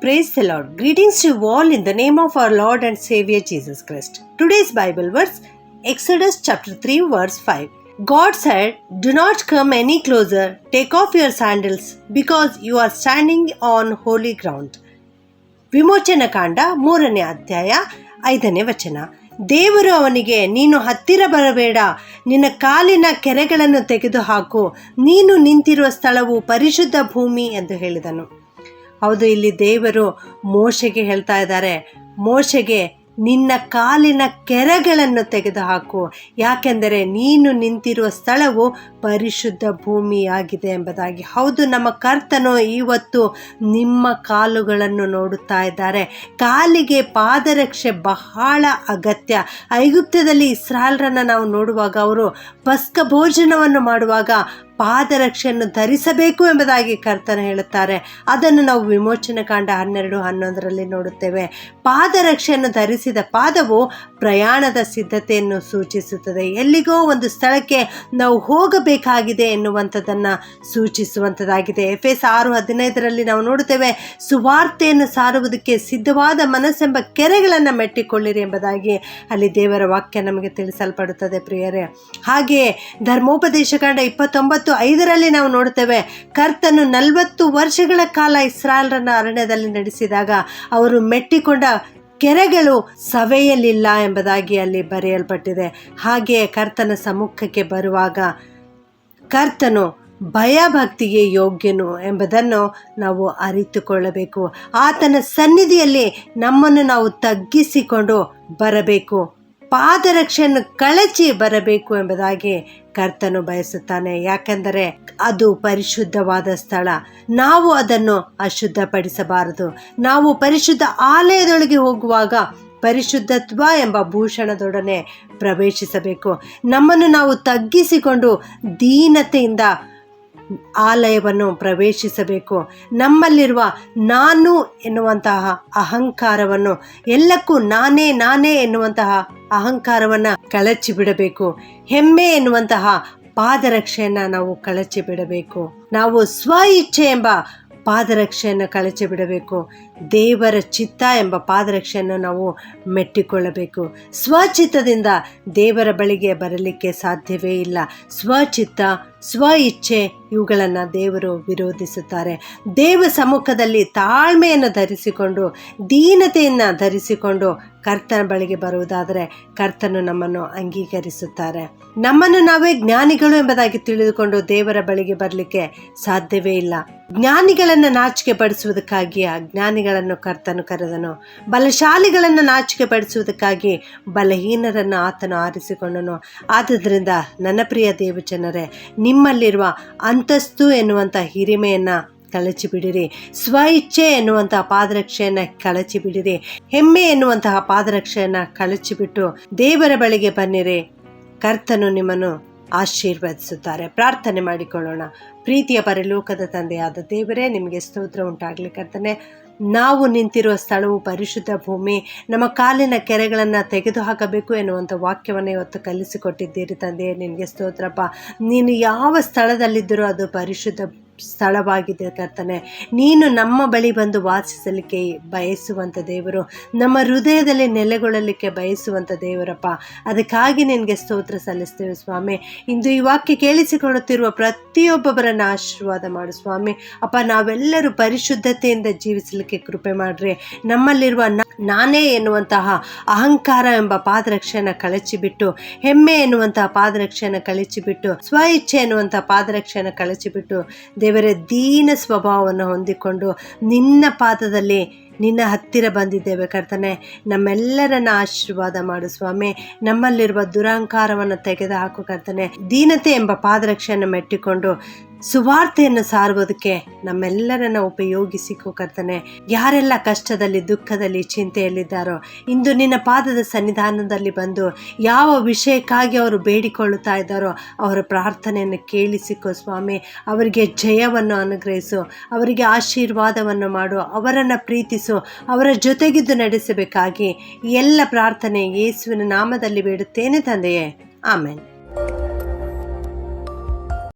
Praise the lord greetings to all in the name of our lord and saviour Jesus Christ today's Bible verse Exodus chapter three verse five God said do not come any closer take off your sandals because you are standing on holy ground ವಿಮೋಚನಾ ಕಾಂಡ ಮೂರನೇ ಅಧ್ಯಾಯ ಐದನೇ ವಚನ. ದೇವರು ಅವನಿಗೆ, ನೀನು ಹತ್ತಿರ ಬರಬೇಡ. ನಿನ್ನ ಕಾಲಿನ ಕೆರೆಗಳನ್ನು ತೆಗೆದುಹಾಕು. ನೀನು ನಿಂತಿರುವ ಸ್ಥಳವು ಪರಿಶುದ್ಧ ಭೂಮಿ ಎಂದು ಹೇಳಿದನು. ಹೌದು, ಇಲ್ಲಿ ದೇವರು ಮೋಶೆಗೆ ಹೇಳ್ತಾ ಇದ್ದಾರೆ, ಮೋಶೆಗೆ ನಿನ್ನ ಕಾಲಿನ ಕೆರೆಗಳನ್ನು ತೆಗೆದುಹಾಕು. ಯಾಕೆಂದರೆ ನೀನು ನಿಂತಿರುವ ಸ್ಥಳವು ಪರಿಶುದ್ಧ ಭೂಮಿಯಾಗಿದೆ ಎಂಬುದಾಗಿ. ಹೌದು, ನಮ್ಮ ಕರ್ತನು ಇವತ್ತು ನಿಮ್ಮ ಕಾಲುಗಳನ್ನು ನೋಡುತ್ತಾ ಇದ್ದಾರೆ. ಕಾಲಿಗೆ ಪಾದರಕ್ಷೆ ಬಹಳ ಅಗತ್ಯ. ಐಗುಪ್ತದಲ್ಲಿ ಇಸ್ರಾಲ್ರನ್ನು ನಾವು ನೋಡುವಾಗ, ಅವರು ಪಸ್ಕ ಭೋಜನವನ್ನು ಮಾಡುವಾಗ ಪಾದರಕ್ಷೆಯನ್ನು ಧರಿಸಬೇಕು ಎಂಬುದಾಗಿ ಕರ್ತನ ಹೇಳುತ್ತಾರೆ. ಅದನ್ನು ನಾವು ವಿಮೋಚನೆ ಕಾಂಡ ಹನ್ನೆರಡು, ಹನ್ನೊಂದರಲ್ಲಿ ನೋಡುತ್ತೇವೆ. ಪಾದರಕ್ಷೆಯನ್ನು ಧರಿಸಿದ ಪಾದವು ಪ್ರಯಾಣದ ಸಿದ್ಧತೆಯನ್ನು ಸೂಚಿಸುತ್ತದೆ. ಎಲ್ಲಿಗೋ ಒಂದು ಸ್ಥಳಕ್ಕೆ ನಾವು ಹೋಗಬೇಕಾಗಿದೆ ಎನ್ನುವಂಥದ್ದನ್ನು ಸೂಚಿಸುವಂಥದ್ದಾಗಿದೆ. ಎಫ್ ಎಸ್ ಆರು, ಹದಿನೈದರಲ್ಲಿ ನಾವು ನೋಡುತ್ತೇವೆ, ಸುವಾರ್ತೆಯನ್ನು ಸಾರುವುದಕ್ಕೆ ಸಿದ್ಧವಾದ ಮನಸ್ಸೆಂಬ ಕೆರೆಗಳನ್ನು ಮೆಟ್ಟಿಕೊಳ್ಳಿರಿ ಎಂಬುದಾಗಿ ಅಲ್ಲಿ ದೇವರ ವಾಕ್ಯ ನಮಗೆ ತಿಳಿಸಲ್ಪಡುತ್ತದೆ ಪ್ರಿಯರೇ. ಹಾಗೆಯೇ ಧರ್ಮೋಪದೇಶ ಕಾಂಡ ಇಪ್ಪತ್ತೊಂಬತ್ತು ಐದರಲ್ಲಿ ನಾವು ನೋಡ್ತೇವೆ ಕರ್ತನು ನಲವತ್ತು ವರ್ಷಗಳ ಕಾಲ ಇಸ್ರಾಲ್ರನ್ನ ಅರಣ್ಯದಲ್ಲಿ ನಡೆಸಿದಾಗ ಅವರು ಮೆಟ್ಟಿಕೊಂಡ ಕೆರೆಗಳು ಸವೆಯಲಿಲ್ಲ ಎಂಬುದಾಗಿ ಅಲ್ಲಿ ಬರೆಯಲ್ಪಟ್ಟಿದೆ. ಹಾಗೆಯೇ ಕರ್ತನ ಸಮ್ಮುಖಕ್ಕೆ ಬರುವಾಗ ಕರ್ತನು ಭಯಭಕ್ತಿಗೆ ಯೋಗ್ಯನು ಎಂಬುದನ್ನು ನಾವು ಅರಿತುಕೊಳ್ಳಬೇಕು. ಆತನ ಸನ್ನಿಧಿಯಲ್ಲಿ ನಮ್ಮನ್ನು ನಾವು ತಗ್ಗಿಸಿಕೊಂಡು ಬರಬೇಕು. ಪಾದರಕ್ಷೆಯನ್ನು ಕಳಚಿ ಬರಬೇಕು ಎಂಬುದಾಗಿ ಕರ್ತನು ಬಯಸುತ್ತಾನೆ. ಯಾಕೆಂದರೆ ಅದು ಪರಿಶುದ್ಧವಾದ ಸ್ಥಳ. ನಾವು ಅದನ್ನು ಅಶುದ್ಧಪಡಿಸಬಾರದು. ನಾವು ಪರಿಶುದ್ಧ ಆಲಯದೊಳಗೆ ಹೋಗುವಾಗ ಪರಿಶುದ್ಧತ್ವ ಎಂಬ ಭೂಷಣದೊಡನೆ ಪ್ರವೇಶಿಸಬೇಕು. ನಮ್ಮನ್ನು ನಾವು ತಗ್ಗಿಸಿಕೊಂಡು ದೀನತೆಯಿಂದ ಆಲಯವನ್ನು ಪ್ರವೇಶಿಸಬೇಕು. ನಮ್ಮಲ್ಲಿರುವ ನಾನು ಎನ್ನುವಂತಹ ಅಹಂಕಾರವನ್ನು, ಎಲ್ಲಕ್ಕೂ ನಾನೇ ನಾನೇ ಎನ್ನುವಂತಹ ಅಹಂಕಾರವನ್ನು ಕಳಚಿ ಬಿಡಬೇಕು. ಹೆಮ್ಮೆ ಎನ್ನುವಂತಹ ಪಾದರಕ್ಷೆಯನ್ನು ನಾವು ಕಳಚಿ ಬಿಡಬೇಕು. ನಾವು ಸ್ವ ಇಚ್ಛೆ ಎಂಬ ಪಾದರಕ್ಷೆಯನ್ನು ಕಳಚಿ ಬಿಡಬೇಕು. ದೇವರ ಚಿತ್ತ ಎಂಬ ಪಾದರಕ್ಷೆಯನ್ನು ನಾವು ಮೆಟ್ಟಿಕೊಳ್ಳಬೇಕು. ಸ್ವಚಿತ್ತದಿಂದ ದೇವರ ಬಳಿಗೆ ಬರಲಿಕ್ಕೆ ಸಾಧ್ಯವೇ ಇಲ್ಲ. ಸ್ವಚಿತ್ತ ಸ್ವ ಇಚ್ಛೆ ಇವುಗಳನ್ನು ದೇವರು ವಿರೋಧಿಸುತ್ತಾರೆ. ದೇವ ಸಮ್ಮುಖದಲ್ಲಿ ತಾಳ್ಮೆಯನ್ನು ಧರಿಸಿಕೊಂಡು ದೀನತೆಯನ್ನು ಧರಿಸಿಕೊಂಡು ಕರ್ತನ ಬಳಿಗೆ ಬರುವುದಾದರೆ ಕರ್ತನು ನಮ್ಮನ್ನು ಅಂಗೀಕರಿಸುತ್ತಾರೆ. ನಮ್ಮನ್ನು ನಾವೇ ಜ್ಞಾನಿಗಳು ಎಂಬುದಾಗಿ ತಿಳಿದುಕೊಂಡು ದೇವರ ಬಳಿಗೆ ಬರಲಿಕ್ಕೆ ಸಾಧ್ಯವೇ ಇಲ್ಲ. ಜ್ಞಾನಿಗಳನ್ನು ನಾಚಿಕೆ ಪಡಿಸುವುದಕ್ಕಾಗಿ ಅಜ್ಞಾನಿಗಳನ್ನು ಕರ್ತನು ಕರೆದನು. ಬಲಶಾಲಿಗಳನ್ನು ನಾಚಿಕೆ ಪಡಿಸುವುದಕ್ಕಾಗಿ ಬಲಹೀನರನ್ನು ಆತನು ಆರಿಸಿಕೊಂಡನು. ಆದ್ದರಿಂದ ನನ್ನ ಪ್ರಿಯ ದೇವಜನರೇ, ನಿಮ್ಮಲ್ಲಿರುವ ಅಂತಸ್ತು ಎನ್ನುವಂಥ ಹಿರಿಮೆಯನ್ನು ಕಳಚಿ ಬಿಡಿರಿ ಸ್ವ ಇಚ್ಛೆ ಎನ್ನುವಂತಹ ಪಾದರಕ್ಷೆಯನ್ನ ಕಳಚಿ ಬಿಡಿರಿ ಹೆಮ್ಮೆ ಎನ್ನುವಂತಹ ಪಾದರಕ್ಷೆಯನ್ನು ಕಳಚಿಬಿಟ್ಟು ದೇವರ ಬಳಿಗೆ ಬನ್ನಿರಿ. ಕರ್ತನು ನಿಮ್ಮನ್ನು ಆಶೀರ್ವದಿಸುತ್ತಾರೆ. ಪ್ರಾರ್ಥನೆ ಮಾಡಿಕೊಳ್ಳೋಣ. ಪ್ರೀತಿಯ ಪರಲೋಕದ ತಂದೆಯಾದ ದೇವರೇ, ನಿಮಗೆ ಸ್ತೋತ್ರ ಉಂಟಾಗಲಿ ಕರ್ತನೆ. ನಾವು ನಿಂತಿರುವ ಸ್ಥಳವು ಪರಿಶುದ್ಧ ಭೂಮಿ. ನಮ್ಮ ಕಾಲಿನ ಕೆರೆಗಳನ್ನು ತೆಗೆದುಹಾಕಬೇಕು ಎನ್ನುವಂಥ ವಾಕ್ಯವನ್ನು ಇವತ್ತು ಕಲಿಸಿಕೊಟ್ಟಿದ್ದೀರಿ ತಂದೆಯೇ. ನಿನಗೆ ಸ್ತೋತ್ರಪ್ಪ. ನೀನು ಯಾವ ಸ್ಥಳದಲ್ಲಿದ್ದರೂ ಅದು ಪರಿಶುದ್ಧ ಸ್ಥಳವಾಗಿದೆ ಕರ್ತನೆ ನೀನು ನಮ್ಮ ಬಳಿ ಬಂದು ವಾಸಿಸಲಿಕ್ಕೆ ಬಯಸುವಂಥ ದೇವರು, ನಮ್ಮ ಹೃದಯದಲ್ಲಿ ನೆಲೆಗೊಳ್ಳಲಿಕ್ಕೆ ಬಯಸುವಂಥ ದೇವರಪ್ಪ. ಅದಕ್ಕಾಗಿ ನಿನಗೆ ಸ್ತೋತ್ರ ಸಲ್ಲಿಸ್ತೇವೆ ಸ್ವಾಮಿ. ಇಂದು ಈ ವಾಕ್ಯ ಕೇಳಿಸಿಕೊಳ್ಳುತ್ತಿರುವ ಪ್ರತಿಯೊಬ್ಬೊಬ್ಬರನ್ನು ಆಶೀರ್ವಾದ ಮಾಡು ಸ್ವಾಮಿ. ಅಪ್ಪ, ನಾವೆಲ್ಲರೂ ಪರಿಶುದ್ಧತೆಯಿಂದ ಜೀವಿಸಲಿಕ್ಕೆ ಕೃಪೆ ಮಾಡ್ರಿ. ನಮ್ಮಲ್ಲಿರುವ ನಾನೇ ಎನ್ನುವಂತಹ ಅಹಂಕಾರ ಎಂಬ ಪಾದರಕ್ಷೆಯನ್ನು ಕಳಚಿಬಿಟ್ಟು, ಹೆಮ್ಮೆ ಎನ್ನುವಂತಹ ಪಾದರಕ್ಷೆಯನ್ನು ಕಳಚಿಬಿಟ್ಟು ಸ್ವ ಇಚ್ಛೆ ಎನ್ನುವಂತಹ ಪಾದರಕ್ಷೆಯನ್ನು ಕಳಚಿಬಿಟ್ಟು ದೇವರ, ದೀನ ಸ್ವಭಾವವನ್ನು ಹೊಂದಿಕೊಂಡು ನಿನ್ನ ಪಾದದಲ್ಲಿ ನಿನ್ನ ಹತ್ತಿರ ಬಂದಿದ್ದೇವೆ ಕರ್ತನೆ. ನಮ್ಮೆಲ್ಲರನ್ನ ಆಶೀರ್ವಾದ ಮಾಡು ಸ್ವಾಮಿ. ನಮ್ಮಲ್ಲಿರುವ ದುರಹಂಕಾರವನ್ನು ತೆಗೆದುಹಾಕು ಕರ್ತನೆ. ದೀನತೆ ಎಂಬ ಪಾದರಕ್ಷೆಯನ್ನು ಮೆಟ್ಟಿಕೊಂಡು ಸುವಾರ್ತೆಯನ್ನು ಸಾರುವುದಕ್ಕೆ ನಮ್ಮೆಲ್ಲರನ್ನ ಉಪಯೋಗಿಸಿಕೋ ಕರ್ತನೆ. ಯಾರೆಲ್ಲ ಕಷ್ಟದಲ್ಲಿ, ದುಃಖದಲ್ಲಿ, ಚಿಂತೆಯಲ್ಲಿದ್ದಾರೋ, ಇಂದು ನಿನ್ನ ಪಾದದ ಸನ್ನಿಧಾನದಲ್ಲಿ ಬಂದು ಯಾವ ವಿಷಯಕ್ಕಾಗಿ ಅವರು ಬೇಡಿಕೊಳ್ಳುತ್ತಾ ಇದ್ದಾರೋ, ಅವರ ಪ್ರಾರ್ಥನೆಯನ್ನು ಕೇಳಿಸಿಕೋ ಸ್ವಾಮಿ. ಅವರಿಗೆ ಜಯವನ್ನು ಅನುಗ್ರಹಿಸು, ಅವರಿಗೆ ಆಶೀರ್ವಾದವನ್ನು ಮಾಡು, ಅವರನ್ನು ಪ್ರೀತಿಸು, ಅವರ ಜೊತೆಗಿದ್ದು ನಡೆಸಬೇಕಾಗಿ ಎಲ್ಲ ಪ್ರಾರ್ಥನೆ ಯೇಸುವಿನ ನಾಮದಲ್ಲಿ ಬೇಡುತ್ತೇನೆ ತಂದೆಯೇ. ಆಮೇಲೆ